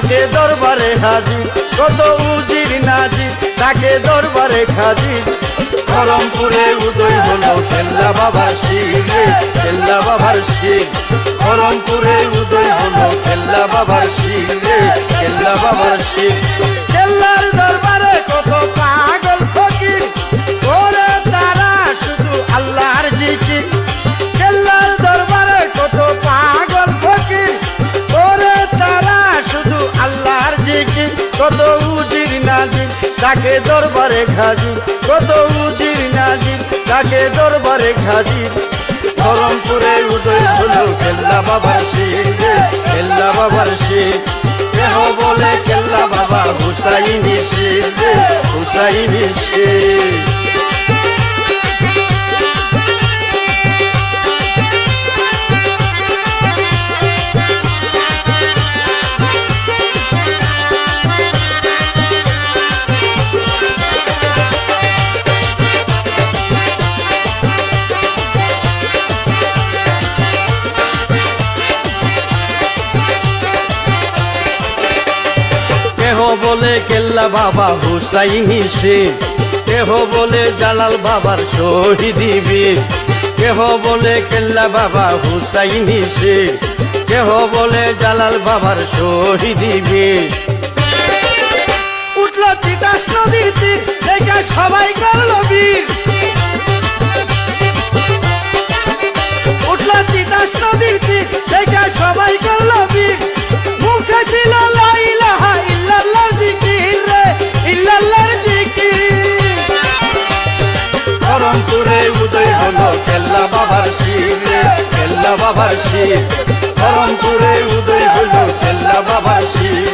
তাকে দরবারে হাজির, কত উজির নাজি তাকে দরবারে খাজি ধরমপুরে উদয় হলো কেল্লা বাবার শিরে কেল্লা বাবার শির ধরমপুরে উদয় হলো কেল্লা বাবার শিরে কেল্লা বাবার শির দরবারে খাজি কত উজির নাজির তাকে দরবারে খাজি ধরমপুরে উদয় হলো কেল্লা বাবার শির, কেল্লা বাবার শির। কেহ বলে কেল্লা বাবা হুসাইনি শির হুসাইনি শির। বলে কেল্লা বাবা হুসাইনি শেখ কেহ বলে জালাল বাবার শহীদি কেহ বলে কেল্লা বাবা হুসাইনি শেখ কেহ বলে জালাল বাবার শহীদি বীর। উঠল তিতাস নদীর তীর সবাই করল বীর। কেল্লা বাবার শির। ধরমপুরে উদয় হলো কেল্লা বাবার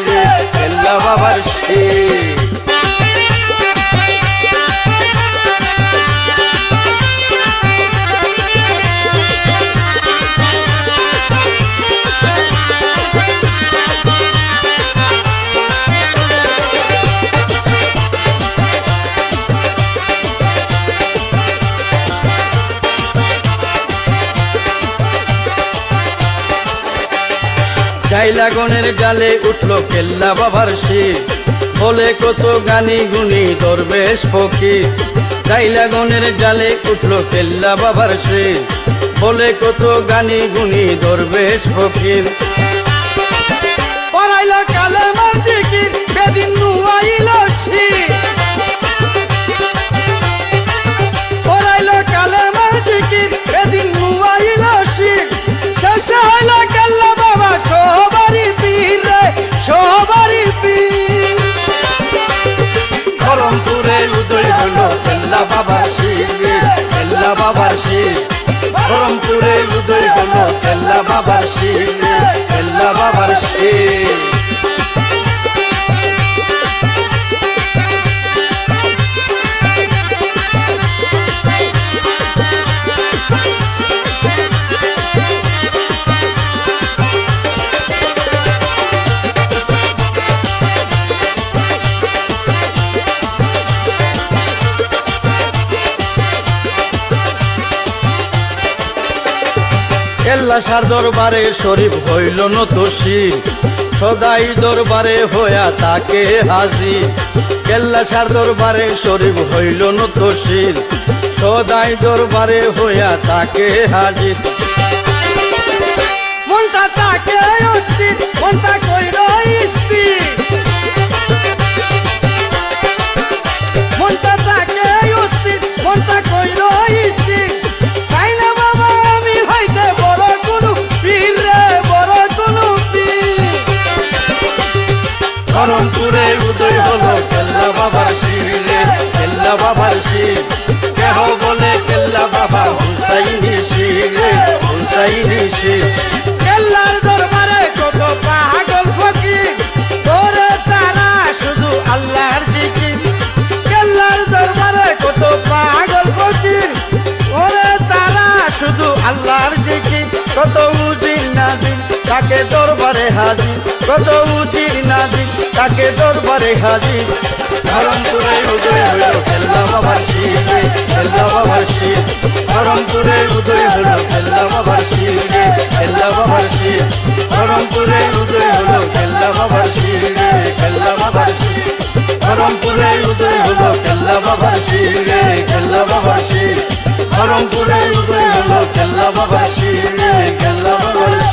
রে কেল্লা বাবার শির জাইলাগনের জালে উঠল কেল্লা বাবার শির। বলে কত গানি গুনি দরবেশ ফকির। জাইলাগনের জালে উঠল কেল্লা বাবার শির। বলে কত গানি গুনি দরবেশ ফকির। পড়াইলা কালেমার জিকির, বেদিন নুয়াইল বাবার কেল্লা সার দরবারে শরীফ হইল নতশীল সদাই দরবারে হইয়া তাকে হাজি। কেল্লা সার দরবারে শরীফ হইল নতশীল সদাই দরবারে হইয়া তাকে হাজির মনটা তাকে অস্থির, মনটা উজির নাজির তাকে দরবারে হাজির? কত উজির নাজির তাকে দরবারে হাজির? ধরমপুরে উদয় হইল কেল্লা বাবার শিরে কেল্লা বাবার শির ধরমপুরে উদয় হইল কেল্লা বাবার শিরে কেল্লা বাবার শির ধরমপুরে উদয় হইল কেল্লা বাবার শির রে বাবার শির ধরমপুরে উদয় হলো কেল্লা বাবার শির রে বাবার শির ধরমপুরে উদয় হলো কেল্লা বাবা শিরে কেল্লা বাবার